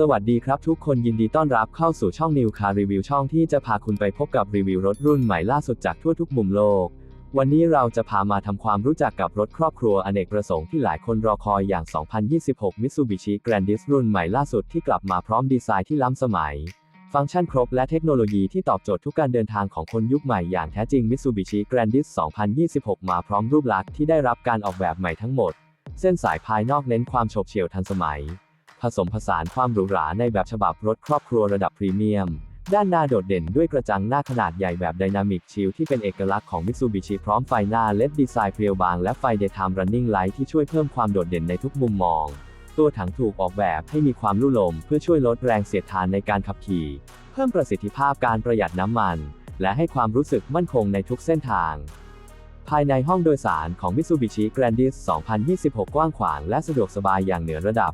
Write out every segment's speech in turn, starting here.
สวัสดีครับทุกคนยินดีต้อนรับเข้าสู่ช่อง New Car Review ช่องที่จะพาคุณไปพบกับรีวิวรถรุ่นใหม่ล่าสุดจากทั่วทุกมุมโลก วันนี้เราจะพามาทำความรู้จักกับรถครอบครัวอเนกประสงค์ที่หลายคนรอคอยอย่าง 2026 Mitsubishi Grandis รุ่นใหม่ล่าสุดที่กลับมาพร้อมดีไซน์ที่ล้ำสมัย ฟังก์ชันครบและเทคโนโลยีที่ตอบโจทย์ทุกการเดินทางของคนยุคใหม่อย่างแท้จริง Mitsubishi Grandis 2026 มาพร้อมรูปลักษณ์ที่ได้รับการออกแบบใหม่ทั้งหมด เส้นสายภายนอกเน้นความโฉบเฉี่ยวทันสมัย ผสมผสานความหรูหราในแบบฉบับรถครอบครัวระดับพรีเมียม ด้านหน้าโดดเด่นด้วยกระจังหน้าขนาดใหญ่แบบไดนามิกชิลที่เป็นเอกลักษณ์ของ Mitsubishi พร้อมไฟหน้าเลดดีไซน์เพรียวบางและไฟ Daytime Running Light ที่ช่วยเพิ่มความโดดเด่นในทุกมุมมอง ตัวถังถูกออกแบบให้มีความลุ่ลม เพื่อช่วยลดแรงเสียดทานในการขับขี่ เพิ่มประสิทธิภาพการประหยัดน้ำมัน และให้ความรู้สึกมั่นคงในทุกเส้นทางภายในห้องโดยสารของ Mitsubishi Grandis 2026 กว้างขวางและสะดวกสบายอย่างเหนือระดับ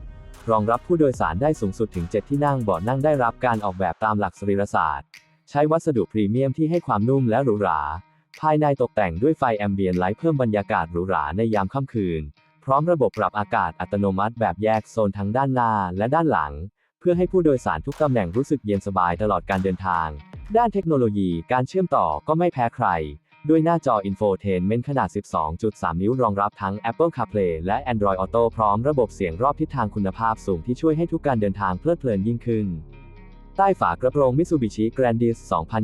รองรับผู้โดยสารได้สูงสุดถึง 7 ที่นั่งเบาะนั่งได้รับการออกแบบตามหลักสรีรศาสตร์ ใช้วัสดุพรีเมียมที่ให้ความนุ่มและหรูหรา ภายในตกแต่งด้วยไฟแอมเบียนไลท์เพิ่มบรรยากาศหรูหราในยามค่ำคืน พร้อมระบบปรับอากาศอัตโนมัติแบบแยกโซนทั้งด้านหน้าและด้านหลัง เพื่อให้ผู้โดยสารทุกตำแหน่งรู้สึกเย็นสบายตลอดการเดินทาง ด้านเทคโนโลยีการเชื่อมต่อก็ไม่แพ้ใคร ด้วยหน้าจอ Infotainment ขนาด 12.3 นิ้วรองรับทั้ง Apple CarPlay และ Android Auto พร้อมระบบเสียงรอบทิศทางคุณภาพสูงที่ช่วยให้ทุกการเดินทางเพลิดเพลินยิ่งขึ้น ใต้ฝากระโปรง Mitsubishi Grandis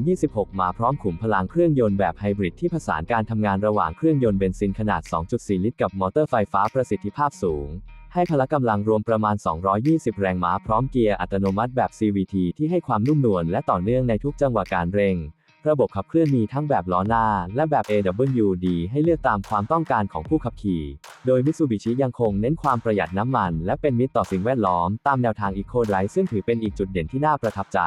2026 มาพร้อมขุมพลังเครื่องยนต์แบบไฮบริดที่ผสานการทำงานระหว่างเครื่องยนต์เบนซินขนาด 2.4 ลิตรกับมอเตอร์ไฟฟ้าประสิทธิภาพสูง ให้พละกำลังรวมประมาณ 220 แรงม้าพร้อมเกียร์อัตโนมัติแบบ CVT ที่ให้ความนุ่มนวลและต่อเนื่องในทุกจังหวะการเร่ง ระบบขับเคลื่อนมีทั้งแบบล้อหน้า และแบบ AWD ให้เลือกตามความต้องการของผู้ขับขี่ โดย Mitsubishi ยังคงเน้นความประหยัดน้ำมัน และเป็นมิตรต่อสิ่งแวดล้อมตามแนวทาง Eco Drive ซึ่งถือเป็นอีกจุดเด่นที่น่าประทับใจ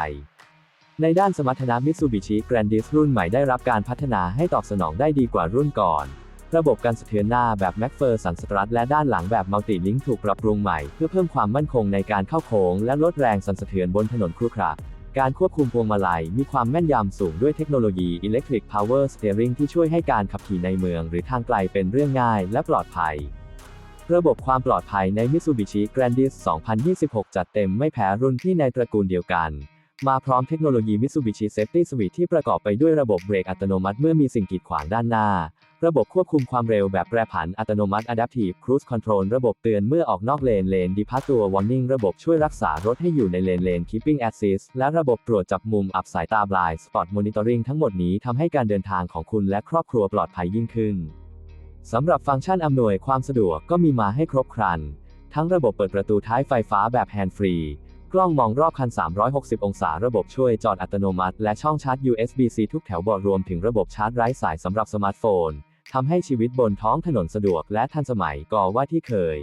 ในด้านสมรรถนะ Mitsubishi Grandis รุ่นใหม่ได้รับการพัฒนาให้ตอบสนองได้ดีกว่ารุ่นก่อนระบบการสะเทือนหน้าแบบ MacPherson Strut และด้านหลังแบบ Multi Link ถูกปรับปรุงใหม่ เพื่อเพิ่มความมั่นคงในการเข้าโค้งและลดแรงสั่นสะเทือนบนถนนครุขระ การควบคุมพวงมาลัยมีความแม่นยำสูงด้วยเทคโนโลยี Electric Power Steering ที่ช่วยให้การขับขี่ในเมืองหรือทางไกลเป็นเรื่องง่ายและปลอดภัย ระบบความปลอดภัยใน Mitsubishi Grandis 2026 จัดเต็มไม่แพ้รุ่นที่ในตระกูลเดียวกัน มาพร้อมเทคโนโลยี Mitsubishi Safety Suite ที่ประกอบไปด้วยระบบเบรกอัตโนมัติเมื่อมีสิ่งกีดขวางด้านหน้า ระบบควบคุมความเร็วแบบแปรผันอัตโนมัติ Adaptive Cruise Control ระบบเตือนเมื่อออกนอกเลนเลน Departure Warning ระบบช่วยรักษารถให้อยู่ในเลนเลน Keeping Assist และระบบตรวจจับมุมอับสายตา Blind Spot Monitoring ทั้งหมดนี้ทำให้การเดินทางของคุณและครอบครัวปลอดภัยยิ่งขึ้นสำหรับฟังก์ชันอำนวยความสะดวกก็มีมาให้ครบครัน ทั้งระบบเปิดประตูท้ายไฟฟ้าแบบแฮนด์ฟรีกล้องมองรอบคัน 360 องศา ระบบช่วยจอดอัตโนมัติ และช่องชาร์จ USB-C ทุกแถวบาะรวมถึงระบบชาร์จไร้สายสำหรับสมาร์ทโฟน ทำให้ชีวิตบนท้องถนนสะดวกและทันสมัยก่อว่าที่เคย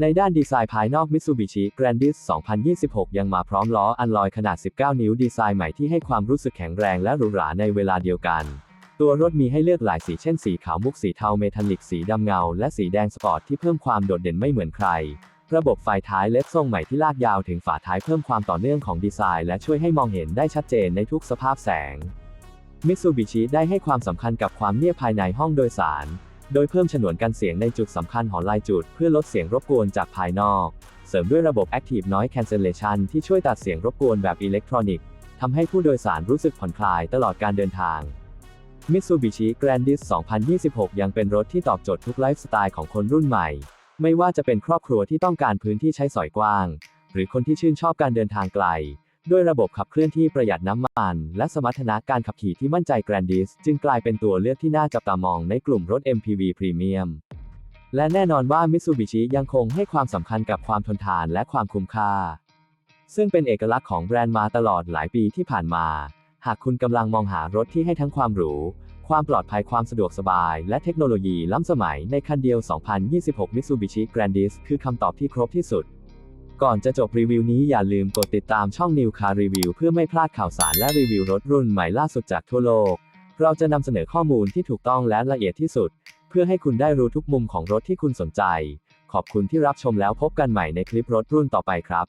ในด้านดีไซน์ภายนอก Mitsubishi Grandis 2026 ยังมาพร้อมล้ออัลลอยขนาด 19 นิ้วดีไซน์ใหม่ที่ให้ความรู้สึกแข็งแรงและหรูหราในเวลาเดียวกัน ตัวรถมีให้เลือกหลายสีเช่นสีขาวมุกสีเทาเมทัลลิกสีดำเงา และสีแดงสปอร์ตที่เพิ่มความโดดเด่นไม่เหมือนใครระบบไฟท้ายเล็ดทรงใหม่ที่ลากยาวถึงฝาท้ายเพิ่มความต่อเนื่องของดีไซน์และช่วยให้มองเห็นได้ชัดเจนในทุกสภาพแสง Mitsubishi ได้ให้ความสำคัญกับความเงียบภายในห้องโดยสาร โดยเพิ่มฉนวนกันเสียงในจุดสำคัญของลายจุด เพื่อลดเสียงรบกวนจากภายนอก เสริมด้วยระบบ Active Noise Cancellation ที่ช่วยตัดเสียงรบกวนแบบอิเล็กทรอนิกส์ทำให้ผู้โดยสารรู้สึกผ่อนคลายตลอดการเดินทาง Mitsubishi Grandis 2026 ยังเป็นรถที่ตอบโจทย์ทุกไลฟ์สไตล์ของคนรุ่นใหม่ ไม่ว่าจะเป็นครอบครัวที่ต้องการพื้นที่ใช้สอยกว้าง หรือคนที่ชื่นชอบการเดินทางไกล ด้วยระบบขับเคลื่อนที่ประหยัดน้ำมัน และสมรรถนะการขับขี่ที่มั่นใจ Grandis จึงกลายเป็นตัวเลือกที่น่าจับตามองในกลุ่มรถ MPV พรีเมียมและแน่นอนว่า Mitsubishi ยังคงให้ความสำคัญกับความทนทานและความคุ้มค่า ซึ่งเป็นเอกลักษณ์ของแบรนด์มาตลอดหลายปีที่ผ่านมา หากคุณกำลังมองหารถที่ให้ทั้งความหรู ความปลอดภัยความสะดวกสบาย และเทคโนโลยีล้ำสมัยในคันเดียว 2026 Mitsubishi Grandis คือคำตอบที่ครบที่สุด ก่อนจะจบรีวิวนี้อย่าลืมกดติดตามช่อง New Car Review เพื่อไม่พลาดข่าวสารและรีวิวรถรุ่นใหม่ล่าสุดจากทั่วโลก เราจะนำเสนอข้อมูลที่ถูกต้องและละเอียดที่สุด เพื่อให้คุณได้รู้ทุกมุมของรถที่คุณสนใจ ขอบคุณที่รับชมแล้วพบกันใหม่ในคลิปรถรุ่นต่อไปครับ